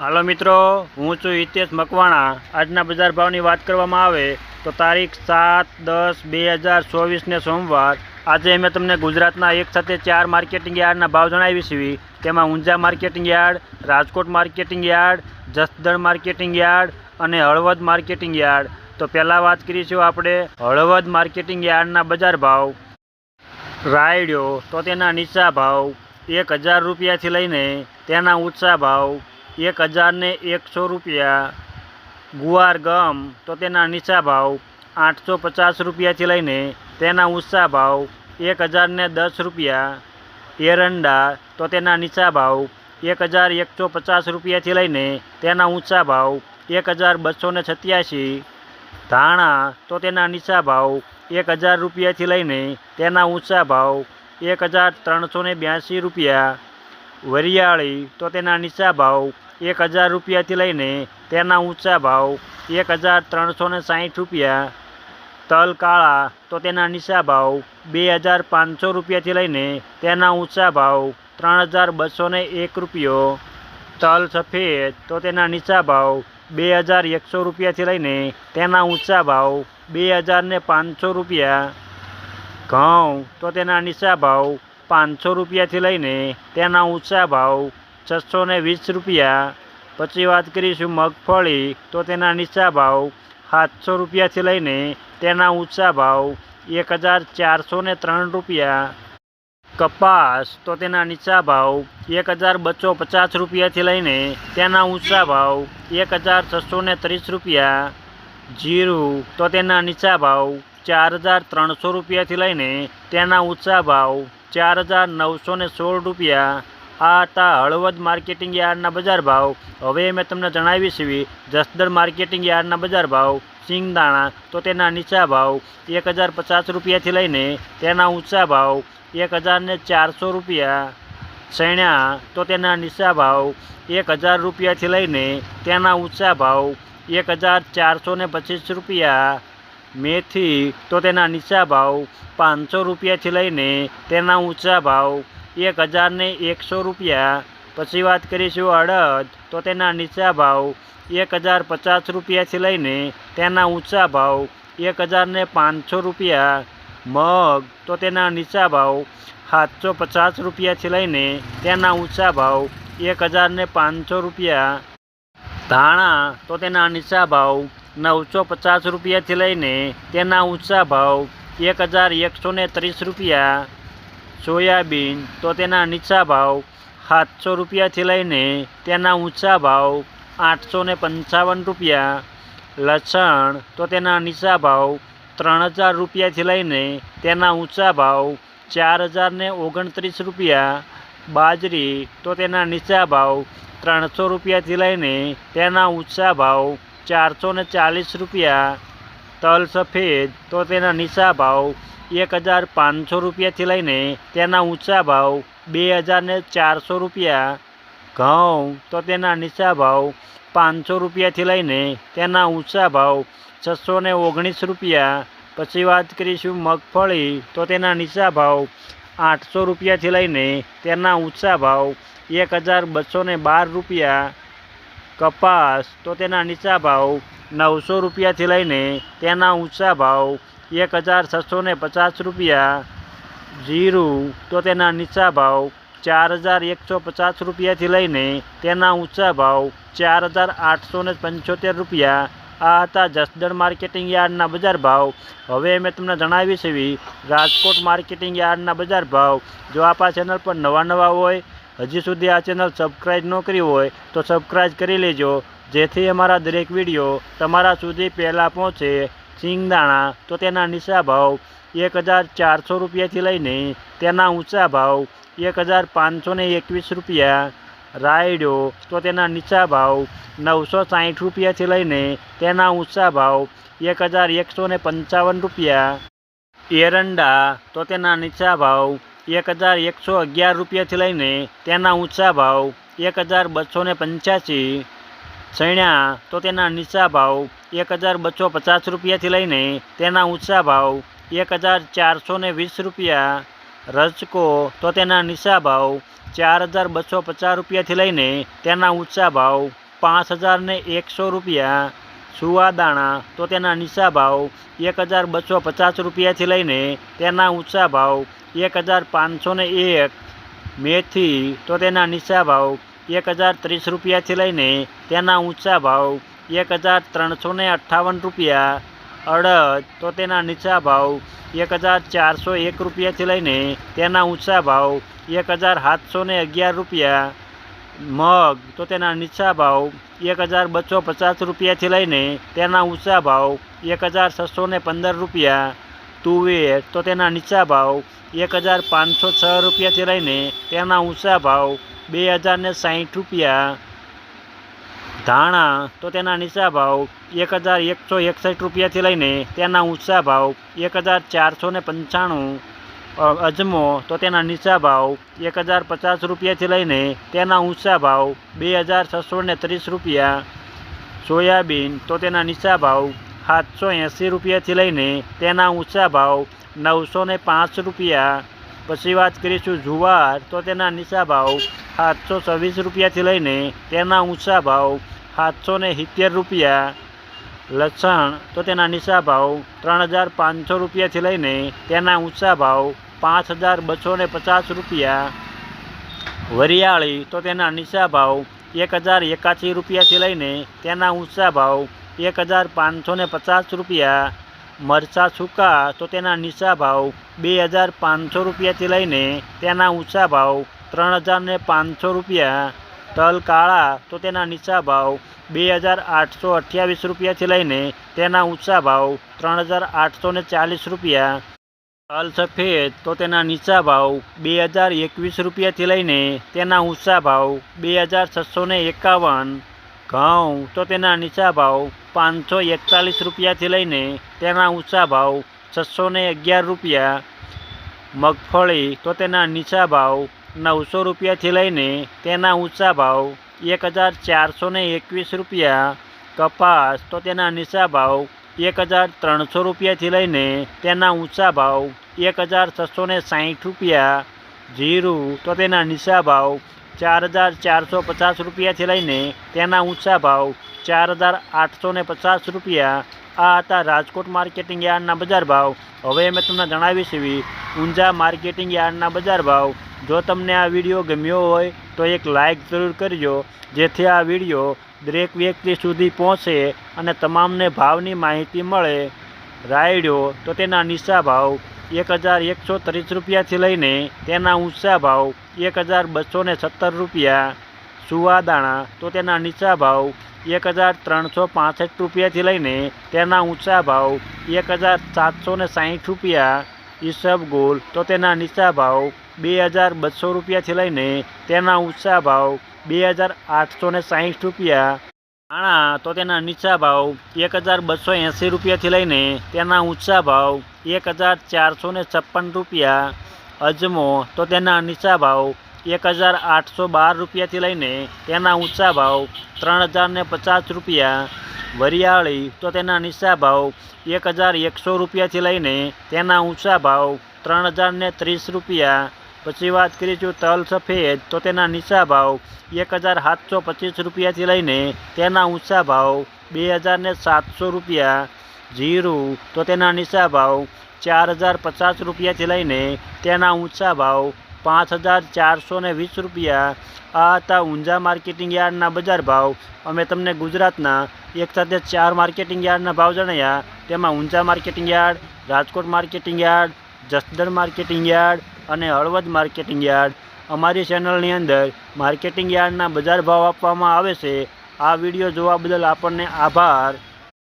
હાલો મિત્રો, હું છું હિતેશ મકવાણા. આજના બજાર ભાવની વાત કરવામાં આવે તો તારીખ સાત દસ બે હજાર ચોવીસને સોમવાર. આજે અમે તમને ગુજરાતના એક સાથે ચાર માર્કેટિંગ યાર્ડના ભાવ જણાવીશું તેમાં Unjha marketing yard, Rajkot marketing yard, Jasdan marketing yard અને હળવદ માર્કેટિંગ યાર્ડ. તો પહેલાં વાત કરીશું આપણે હળવદ માર્કેટિંગ યાર્ડના બજાર ભાવ. રાયડ્યો તો તેના નીચા ભાવ. એક હજાર રૂપિયાથી લઈને તેના ઊંચા ભાવ. એક હજારને એકસો રૂપિયા. ગુવાર ગમ, તો તેના નીચા ભાવ આઠસો પચાસ રૂપિયાથી લઈને તેના ઊંચા ભાવ એક હજારને દસ રૂપિયા. એરંડા, તો તેના નીચા ભાવ એક હજાર એકસો પચાસ રૂપિયાથી લઈને તેના ઊંચા ભાવ એક હજાર બસો ને સત્યાસી. ધાણા, તો તેના નીચા ભાવ એક હજાર રૂપિયાથી લઈને તેના ઊંચા ભાવ એક હજાર ત્રણસો બ્યાસી રૂપિયા. વરિયાળી, તો તેના નીચા ભાવ એક હજાર રૂપિયાથી લઈને તેના ઊંચા ભાવ એક હજાર ત્રણસો ને સાઠ રૂપિયા. તલ કાળા, તો તેના નીચા ભાવ બે હજાર પાંચસો રૂપિયાથી લઈને તેના ઊંચા ભાવ ત્રણ હજાર બસો ને એક રૂપિયો. તલ સફેદ, તો તેના નીચા ભાવ બે હજાર એકસો રૂપિયાથી લઈને તેના ઊંચા ભાવ બે હજાર ને પાંચસો રૂપિયા. ઘઉં, તો તેના નીચા ભાવ પાંચસો રૂપિયાથી લઈને તેના ઊંચા ભાવ છસો ને વીસ રૂપિયા. પછી વાત કરીશું મગફળી, તો તેના નીચા ભાવ સાતસો રૂપિયાથી લઈને તેના ઊંચા ભાવ એક હજાર ચારસો ને ત્રણ રૂપિયા. કપાસ, તો તેના નીચા ભાવ એક હજાર બસો પચાસ રૂપિયાથી લઈને તેના ઊંચા ભાવ એક હજાર છસો ને ત્રીસ રૂપિયા. જીરું, તો તેના નીચા ભાવ ચાર હજાર ત્રણસો રૂપિયાથી લઈને તેના ઊંચા ભાવ ચાર હજાર નવસો ને સોળ રૂપિયા. આ હતા હળવદ માર્કેટિંગ યાર્ડના બજાર ભાવ. હવે મેં તમને જણાવી છીએ જસદણ માર્કેટિંગ યાર્ડના બજાર ભાવ, સિંગદાણા તો તેના નીચા ભાવ એક હજાર પચાસ રૂપિયાથી લઈને તેના ઊંચા ભાવ એક હજારને ચારસો રૂપિયા. સૈણા તો તેના નીચા ભાવ એક હજાર રૂપિયાથી લઈને તેના ઊંચા ભાવ એક હજાર ચારસો પચીસ રૂપિયા. મેથી તો તેના નીચા ભાવ પાંચસો રૂપિયાથી લઈને તેના ઊંચા ભાવ એક હજારને એકસો રૂપિયા. પછી વાત કરીશું અડદ, તો તેના નીચા ભાવ એક હજાર પચાસ રૂપિયાથી લઈને તેના ઊંચા ભાવ એક હજારને પાંચસો રૂપિયા. મગ, તો તેના નીચા ભાવ સાતસો પચાસ રૂપિયાથી લઈને તેના ઊંચા ભાવ એક હજારને પાંચસો રૂપિયા. ધાણા, તો તેના નીચા ભાવ નવસો પચાસ રૂપિયાથી લઈને તેના ઊંચા ભાવ એક હજાર એકસો ત્રીસ રૂપિયા. સોયાબીન તો તેના નીચા ભાવ સાતસો રૂપિયાથી લઈને તેના ઊંચા ભાવ આઠસો પંચાવન રૂપિયા. લસણ તો તેના નીચા ભાવ ત્રણ હજાર રૂપિયાથી લઈને તેના ઊંચા ભાવ ચાર હજાર ઓગણત્રીસ રૂપિયા. બાજરી તો તેના નીચા ભાવ ત્રણસો રૂપિયાથી લઈને તેના ઊંચા ભાવ ચારસો ને ચાલીસ રૂપિયા. તલ સફેદ, તો તેના નીચા ભાવ એક હજાર પાંચસો રૂપિયાથી લઈને તેના ઊંચા ભાવ બે હજાર ને ચારસો રૂપિયા. ઘઉં, તો તેના નીચા ભાવ પાંચસો રૂપિયાથી લઈને તેના ઊંચા ભાવ છસો ને ઓગણીસ રૂપિયા. પછી વાત કરીશું મગફળી, તો તેના નીચા ભાવ આઠસો રૂપિયાથી લઈને તેના ઊંચા ભાવ એક હજાર બસો બાર રૂપિયા. કપાસ તો તેના નીચા ભાવ નવસો રૂપિયાથી લઈને તેના ઊંચા ભાવ એક હજાર છસો પચાસ રૂપિયા. જીરું તો તેના નીચા ભાવ ચાર હજાર એકસો પચાસ રૂપિયાથી લઈને તેના ઊંચા ભાવ ચાર હજાર આઠસો ને પંચોતેર રૂપિયા. આ હતા જસદણ માર્કેટિંગ યાર્ડના બજાર ભાવ. હવે મેં તમને જણાવી છે રાજકોટ માર્કેટિંગ યાર્ડના બજાર ભાવ. જો આપ આ ચેનલ પર નવા નવા હોય હજી સુધી આ ચેનલ સબસ્ક્રાઈબ ન કરી હોય તો સબસ્ક્રાઈબ કરી લેજો. જેથી અમારા દરેક વીડિયો તમારા સુધી પહેલાં પહોંચે. સિંગદાણા તો તેના નીચા ભાવ એક હજાર ચારસો રૂપિયાથી લઈને તેના ઊંચા ભાવ એક હજાર પાંચસો એકવીસ રૂપિયા. રાયડો તો તેના નીચા ભાવ નવસો સાઠ રૂપિયાથી લઈને તેના ઊંચા ભાવ એક હજાર એકસો પંચાવન રૂપિયા. એરંડા, તો તેના નીચા ભાવ એક હજાર એકસો અગિયાર રૂપિયાથી લઈને તેના ઊંચા ભાવ એક હજાર બસો ને પંચ્યાસી. ચણ્યા તો તેના નીચા ભાવ એક હજાર બસો પચાસ રૂપિયાથી લઈને તેના ઊંચા ભાવ એક હજાર ચારસો ને વીસ રૂપિયા. રજકો, તો તેના નીચા ભાવ ચાર હજાર બસો પચાસ રૂપિયાથી લઈને તેના ઊંચા ભાવ પાંચ હજાર ને એકસો રૂપિયા. સુવાદાણા તો તેના નીચા ભાવ એક હજાર બસો પચાસ રૂપિયાથી લઈને તેના ઊંચા ભાવ એક હજાર પાંચસો ને એક. મેથી, તો તેના નીચા ભાવ એક હજાર ત્રીસ રૂપિયાથી લઈને તેના ઊંચા ભાવ એક હજાર ત્રણસો ને અઠ્ઠાવન રૂપિયા. અડદ, તો તેના નીચા ભાવ એક હજાર ચારસો એક રૂપિયાથી લઈને તેના ઊંચા ભાવ એક હજાર સાતસો ને અગિયાર રૂપિયા. મગ, તો તેના નીચા ભાવ એક હજાર બસો પચાસ રૂપિયાથી લઈને તેના ઊંચા ભાવ એક હજાર છસો ને પંદર રૂપિયા. તુવેર, તો તેના નીચા ભાવ એક હજાર પાંચસો છ રૂપિયાથી લઈને તેના ઊંચા ભાવ બે હજાર ને સાહીઠ રૂપિયા. ધાણા, તો તેના નીચા ભાવ એક હજાર એકસો એકસઠ રૂપિયાથી લઈને તેના ઊંચા ભાવ એક હજાર ચારસો ને પંચાણું. અજમો તો તેના નીચા ભાવ એક હજાર પચાસ રૂપિયાથી લઈને તેના ઊંચા ભાવ બે હજાર છસો ને ત્રીસ રૂપિયા. સોયાબીન તો તેના નીચા ભાવ સાતસો એંસી રૂપિયાથી લઈને તેના ઊંચા ભાવ નવસો ને પાંચ રૂપિયા. પછી વાત કરીશું જુવાર તો તેના નીચા ભાવ સાતસો છવ્વીસ રૂપિયાથી લઈને તેના ઊંચા ભાવ સાતસો ને સિત્તેર રૂપિયા. લસણ તો તેના નીચા ભાવ ત્રણ હજાર પાંચસો રૂપિયાથી લઈને તેના ઊંચા ભાવ પાંચ હજાર બસો ને પચાસ રૂપિયા. વરિયાળી, તો તેના નીચા ભાવ એક હજાર એકાસી રૂપિયાથી લઈને તેના ઊંચા ભાવ એક હજાર પાંચસો પચાસ રૂપિયા. મરચાં સૂકા, તો તેના નીચા ભાવ બે હજાર પાંચસો રૂપિયાથી લઈને તેના ઊંચા ભાવ ત્રણ હજાર પાંચસો રૂપિયા. તલ કાળા, તો તેના નીચા ભાવ બે હજાર આઠસો અઠ્યાવીસ રૂપિયાથી લઈને તેના ઊંચા ભાવ ત્રણ હજાર આઠસો ને ચાલીસ રૂપિયા. તલ સફેદ તો તેના નીચા ભાવ બે હજાર એકવીસ રૂપિયાથી લઈને તેના ઊંચા ભાવ બે હજાર છસો એકાવન. ઘઉં તો તેના નીચા ભાવ પાંચસો એકતાલીસ રૂપિયાથી લઈને તેના ઊંચા ભાવ છસો અગિયાર રૂપિયા. મગફળી તો તેના નીચા ભાવ નવસો રૂપિયાથી લઈને તેના ઊંચા ભાવ એક હજાર ચારસો એકવીસ રૂપિયા. કપાસ તો તેના નીચા ભાવ એક હજાર ત્રણસો રૂપિયાથી લઈને તેના ઊંચા ભાવ એક હજાર છસો ને સાહીઠ રૂપિયા, જીરું તો તેના નીચા ભાવ ચાર હજાર ચારસો પચાસ રૂપિયાથી લઈને તેના ઊંચા ભાવ ચાર હજાર આઠસો ને પચાસ રૂપિયા. આ હતા રાજકોટ માર્કેટિંગ યાર્ડના બજાર ભાવ. હવે મેં તમને જણાવીશ એવી ઊંઝા માર્કેટિંગ યાર્ડના બજાર ભાવ. જો તમને આ વીડિયો ગમ્યો હોય તો એક લાઇક જરૂર કરજો, જેથી આ વીડિયો દરેક વ્યક્તિ સુધી પહોંચે અને તમામને ભાવની માહિતી મળે, રાયડો તો તેના નીચા ભાવ એક હજાર એકસો ત્રીસ રૂપિયાથી લઈને તેના ઊંચા ભાવ એક હજાર બસો ને સત્તર રૂપિયા, સુવાદાણા તો તેના નીચા ભાવ એક હજાર ત્રણસો પાસઠ રૂપિયાથી લઈને તેના ઊંચા ભાવ એક હજાર સાતસો ને સાહીઠ રૂપિયા ઈસબગુલ તો તેના નીચા ભાવ બે હજાર બસો રૂપિયાથી લઈને તેના ઊંચા ભાવ બે હજાર આઠસો ને સાહીઠ રૂપિયા. ધાણા તો તેના નીચા ભાવ એક હજાર બસો એંસી રૂપિયાથી લઈને તેના ઊંચા ભાવ એક હજાર ચારસો ને છપ્પન રૂપિયા. અજમો તો તેના નીચા ભાવ એક હજાર આઠસો બાર રૂપિયાથી લઈને તેના ઊંચા ભાવ ત્રણ હજાર ને પચાસ રૂપિયા. વરિયાળી તો તેના નીચા ભાવ એક હજાર એકસો રૂપિયાથી લઈને તેના ઊંચા ભાવ ત્રણ હજાર ને ત્રીસ રૂપિયા. પછી વાત કરીશું તલ સફેદ, તો તેના નીચા ભાવ એક હજાર સાતસો પચીસ રૂપિયાથી લઈને તેના ઊંચા ભાવ બે હજાર ને સાતસો રૂપિયા. જીરું, તો તેના નીચા ભાવ ચાર હજાર પચાસ રૂપિયાથી લઈને તેના ઊંચા ભાવ પાંચ હજાર ચારસો ને વીસ રૂપિયા. આ હતા ઊંઝા માર્કેટિંગ યાર્ડના બજાર ભાવ. અમે તમને ગુજરાતના એક સાથે ચાર માર્કેટિંગ યાર્ડના ભાવ જણાવ્યા તેમાં Unjha marketing yard, Rajkot marketing yard, Jasdan marketing yard અને હળવદ માર્કેટિંગ યાર્ડ. અમારી ચેનલની અંદર માર્કેટિંગ યાર્ડના બજાર ભાવ આપવામાં આવે છે. આ વીડિયો જોવા બદલ આપણને આભાર.